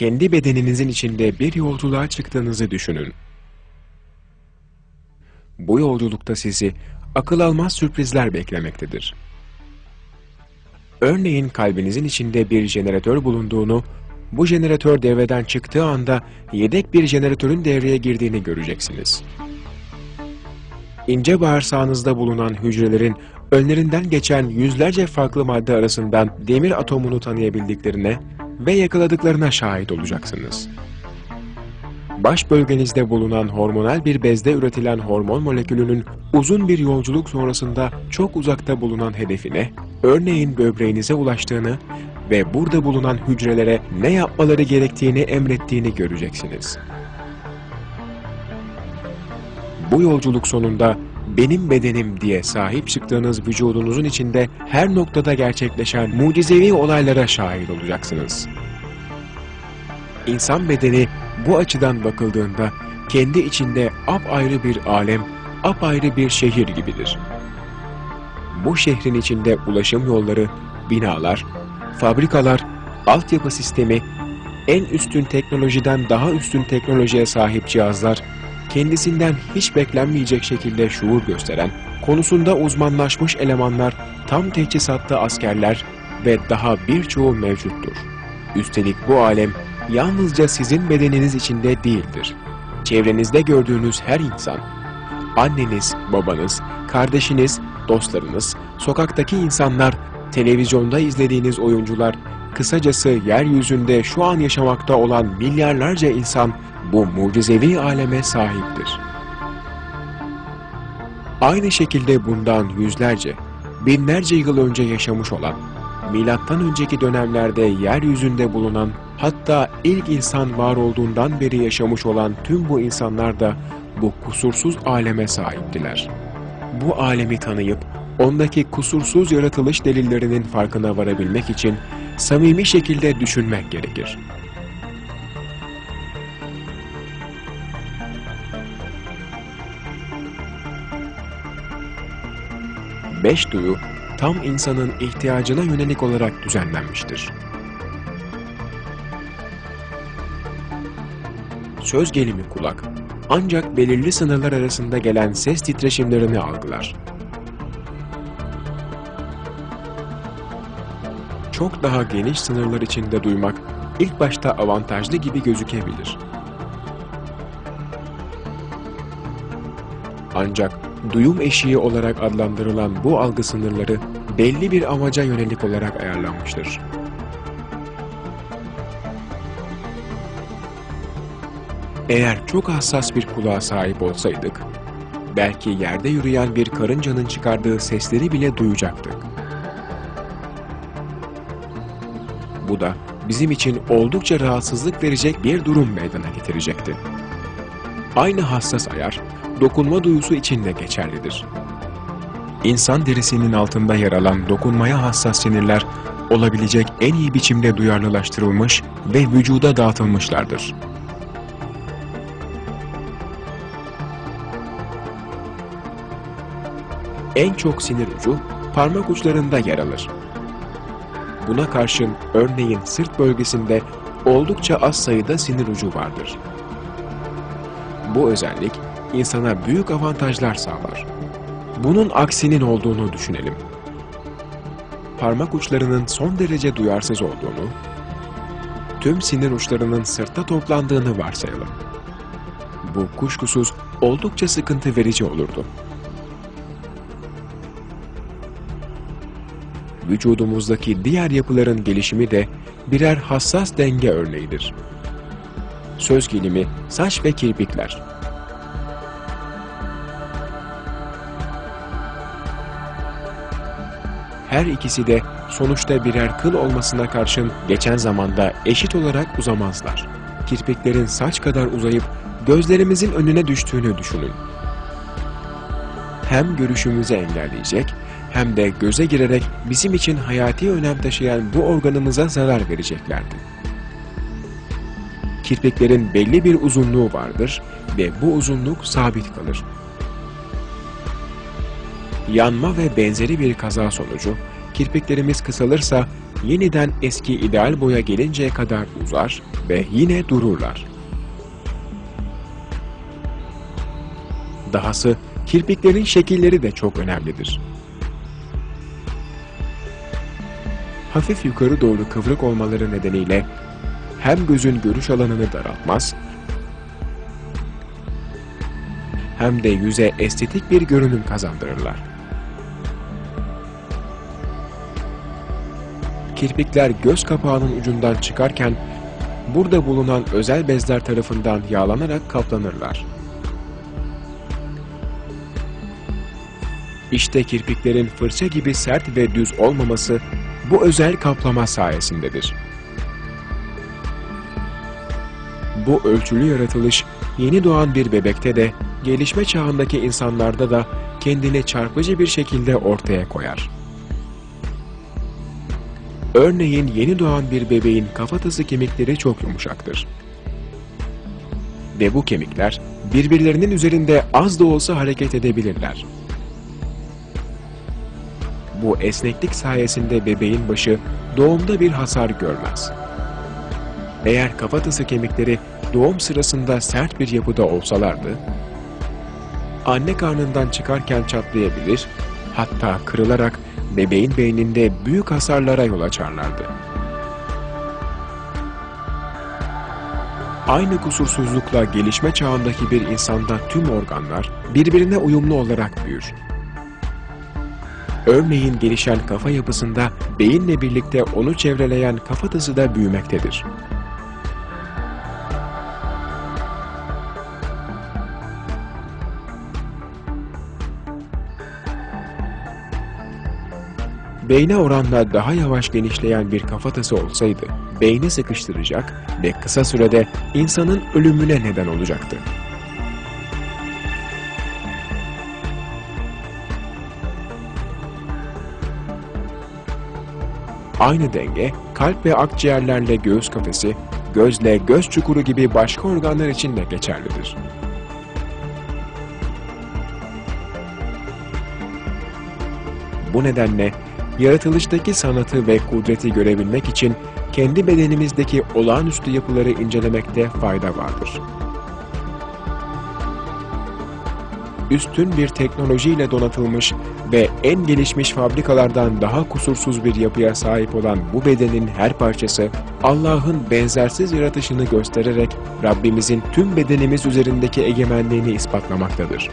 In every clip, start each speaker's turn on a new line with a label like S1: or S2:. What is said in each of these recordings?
S1: kendi bedeninizin içinde bir yolculuğa çıktığınızı düşünün. Bu yolculukta sizi akıl almaz sürprizler beklemektedir. Örneğin kalbinizin içinde bir jeneratör bulunduğunu, bu jeneratör devreden çıktığı anda yedek bir jeneratörün devreye girdiğini göreceksiniz. İnce bağırsağınızda bulunan hücrelerin önlerinden geçen yüzlerce farklı madde arasından demir atomunu tanıyabildiklerine ve yakaladıklarına şahit olacaksınız. Baş bölgenizde bulunan hormonal bir bezde üretilen hormon molekülünün uzun bir yolculuk sonrasında çok uzakta bulunan hedefine, örneğin böbreğinize ulaştığını ve burada bulunan hücrelere ne yapmaları gerektiğini emrettiğini göreceksiniz. Bu yolculuk sonunda benim bedenim diye sahip çıktığınız vücudunuzun içinde her noktada gerçekleşen mucizevi olaylara şahit olacaksınız. İnsan bedeni bu açıdan bakıldığında kendi içinde apayrı bir alem, apayrı bir şehir gibidir. Bu şehrin içinde ulaşım yolları, binalar, fabrikalar, altyapı sistemi, en üstün teknolojiden daha üstün teknolojiye sahip cihazlar, kendisinden hiç beklenmeyecek şekilde şuur gösteren, konusunda uzmanlaşmış elemanlar, tam teçhizatlı askerler ve daha birçoğu mevcuttur. Üstelik bu alem yalnızca sizin bedeniniz içinde değildir. Çevrenizde gördüğünüz her insan, anneniz, babanız, kardeşiniz, dostlarınız, sokaktaki insanlar, televizyonda izlediğiniz oyuncular, kısacası yeryüzünde şu an yaşamakta olan milyarlarca insan bu mucizevi aleme sahiptir. Aynı şekilde bundan yüzlerce, binlerce yıl önce yaşamış olan, milattan önceki dönemlerde yeryüzünde bulunan, hatta ilk insan var olduğundan beri yaşamış olan tüm bu insanlar da bu kusursuz aleme sahiptiler. Bu alemi tanıyıp, ondaki kusursuz yaratılış delillerinin farkına varabilmek için samimi şekilde düşünmek gerekir. Beş duyu, tam insanın ihtiyacına yönelik olarak düzenlenmiştir. Söz gelimi kulak, ancak belirli sınırlar arasında gelen ses titreşimlerini algılar. Çok daha geniş sınırlar içinde duymak ilk başta avantajlı gibi gözükebilir. Ancak duyum eşiği olarak adlandırılan bu algı sınırları belli bir amaca yönelik olarak ayarlanmıştır. Eğer çok hassas bir kulağa sahip olsaydık, belki yerde yürüyen bir karıncanın çıkardığı sesleri bile duyacaktık. Bu da bizim için oldukça rahatsızlık verecek bir durum meydana getirecekti. Aynı hassas ayar, dokunma duyusu için de geçerlidir. İnsan derisinin altında yer alan dokunmaya hassas sinirler, olabilecek en iyi biçimde duyarlılaştırılmış ve vücuda dağıtılmışlardır. En çok sinir ucu parmak uçlarında yer alır. Buna karşın örneğin sırt bölgesinde oldukça az sayıda sinir ucu vardır. Bu özellik insana büyük avantajlar sağlar. Bunun aksinin olduğunu düşünelim. Parmak uçlarının son derece duyarsız olduğunu, tüm sinir uçlarının sırtta toplandığını varsayalım. Bu kuşkusuz oldukça sıkıntı verici olurdu. Vücudumuzdaki diğer yapıların gelişimi de birer hassas denge örneğidir. Söz gelimi saç ve kirpikler. Her ikisi de sonuçta birer kıl olmasına karşın geçen zamanda eşit olarak uzamazlar. Kirpiklerin saç kadar uzayıp gözlerimizin önüne düştüğünü düşünün. Hem görüşümüzü engelleyecek hem de göze girerek bizim için hayati önem taşıyan bu organımıza zarar vereceklerdi. Kirpiklerin belli bir uzunluğu vardır ve bu uzunluk sabit kalır. Yanma ve benzeri bir kaza sonucu kirpiklerimiz kısalırsa yeniden eski ideal boya gelinceye kadar uzar ve yine dururlar. Dahası kirpiklerin şekilleri de çok önemlidir. Hafif yukarı doğru kıvrık olmaları nedeniyle hem gözün görüş alanını daraltmaz, hem de yüze estetik bir görünüm kazandırırlar. Kirpikler göz kapağının ucundan çıkarken burada bulunan özel bezler tarafından yağlanarak kaplanırlar. İşte kirpiklerin fırça gibi sert ve düz olmaması bu özel kaplama sayesindedir. Bu ölçülü yaratılış yeni doğan bir bebekte de gelişme çağındaki insanlarda da kendini çarpıcı bir şekilde ortaya koyar. Örneğin yeni doğan bir bebeğin kafatası kemikleri çok yumuşaktır. Ve bu kemikler birbirlerinin üzerinde az da olsa hareket edebilirler. Bu esneklik sayesinde bebeğin başı doğumda bir hasar görmez. Eğer kafatası kemikleri doğum sırasında sert bir yapıda olsalardı, anne karnından çıkarken çatlayabilir, hatta kırılarak bebeğin beyninde büyük hasarlara yol açarlardı. Aynı kusursuzlukla gelişme çağındaki bir insanda tüm organlar birbirine uyumlu olarak büyür. Örneğin gelişen kafa yapısında beyinle birlikte onu çevreleyen kafatası da büyümektedir. beyne oranla daha yavaş genişleyen bir kafatası olsaydı, beyni sıkıştıracak ve kısa sürede insanın ölümüne neden olacaktı. Aynı denge, kalp ve akciğerlerle göğüs kafesi, gözle göz çukuru gibi başka organlar için de geçerlidir. Bu nedenle yaratılıştaki sanatı ve kudreti görebilmek için kendi bedenimizdeki olağanüstü yapıları incelemekte fayda vardır. Üstün bir teknolojiyle donatılmış ve en gelişmiş fabrikalardan daha kusursuz bir yapıya sahip olan bu bedenin her parçası, Allah'ın benzersiz yaratışını göstererek Rabbimizin tüm bedenimiz üzerindeki egemenliğini ispatlamaktadır.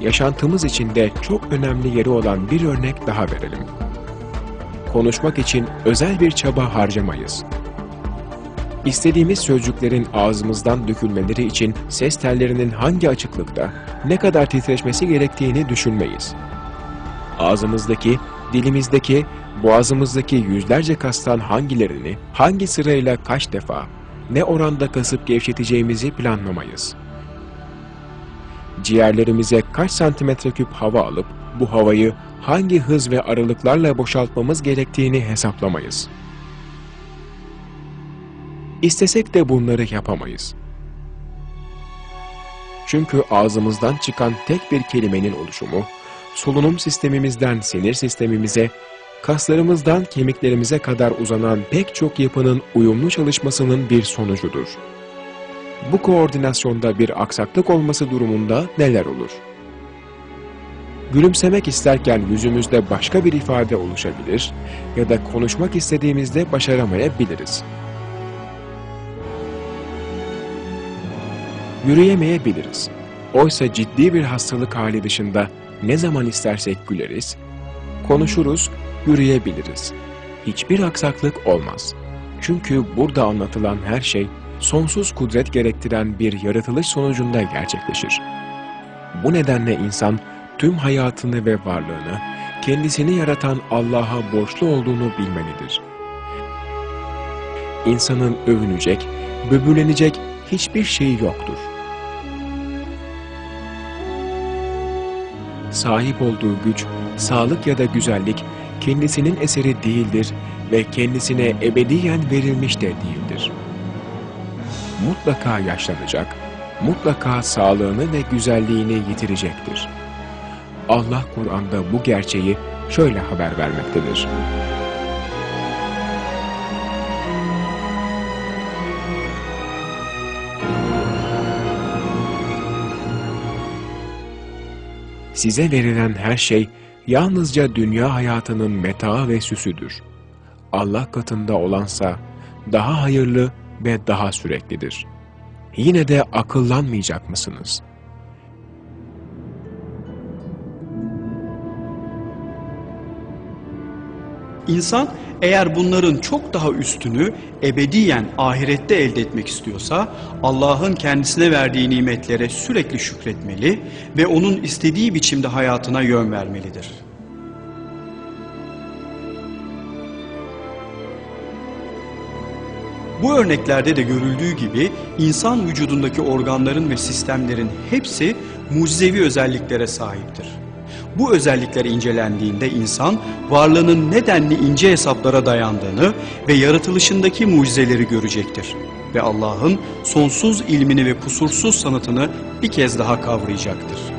S1: yaşantımız içinde çok önemli yeri olan bir örnek daha verelim. Konuşmak için özel bir çaba harcamayız. İstediğimiz sözcüklerin ağzımızdan dökülmeleri için ses tellerinin hangi açıklıkta, ne kadar titreşmesi gerektiğini düşünmeyiz. Ağzımızdaki, dilimizdeki, boğazımızdaki yüzlerce kastan hangilerini, hangi sırayla kaç defa, ne oranda kasıp gevşeteceğimizi planlamayız ciğerlerimize kaç santimetre küp hava alıp bu havayı hangi hız ve aralıklarla boşaltmamız gerektiğini hesaplamayız. İstesek de bunları yapamayız. Çünkü ağzımızdan çıkan tek bir kelimenin oluşumu, solunum sistemimizden sinir sistemimize, kaslarımızdan kemiklerimize kadar uzanan pek çok yapının uyumlu çalışmasının bir sonucudur bu koordinasyonda bir aksaklık olması durumunda neler olur? Gülümsemek isterken yüzümüzde başka bir ifade oluşabilir ya da konuşmak istediğimizde başaramayabiliriz. Yürüyemeyebiliriz. Oysa ciddi bir hastalık hali dışında ne zaman istersek güleriz, konuşuruz, yürüyebiliriz. Hiçbir aksaklık olmaz. Çünkü burada anlatılan her şey sonsuz kudret gerektiren bir yaratılış sonucunda gerçekleşir. Bu nedenle insan tüm hayatını ve varlığını kendisini yaratan Allah'a borçlu olduğunu bilmelidir. İnsanın övünecek, böbürlenecek hiçbir şeyi yoktur. Sahip olduğu güç, sağlık ya da güzellik kendisinin eseri değildir ve kendisine ebediyen verilmiş de değildir mutlaka yaşlanacak, mutlaka sağlığını ve güzelliğini yitirecektir. Allah Kur'an'da bu gerçeği şöyle haber vermektedir. Size verilen her şey yalnızca dünya hayatının meta ve süsüdür. Allah katında olansa daha hayırlı ve daha süreklidir. Yine de akıllanmayacak mısınız?
S2: İnsan eğer bunların çok daha üstünü ebediyen ahirette elde etmek istiyorsa Allah'ın kendisine verdiği nimetlere sürekli şükretmeli ve onun istediği biçimde hayatına yön vermelidir. Bu örneklerde de görüldüğü gibi insan vücudundaki organların ve sistemlerin hepsi mucizevi özelliklere sahiptir. Bu özellikler incelendiğinde insan varlığının nedenli ince hesaplara dayandığını ve yaratılışındaki mucizeleri görecektir. Ve Allah'ın sonsuz ilmini ve kusursuz sanatını bir kez daha kavrayacaktır.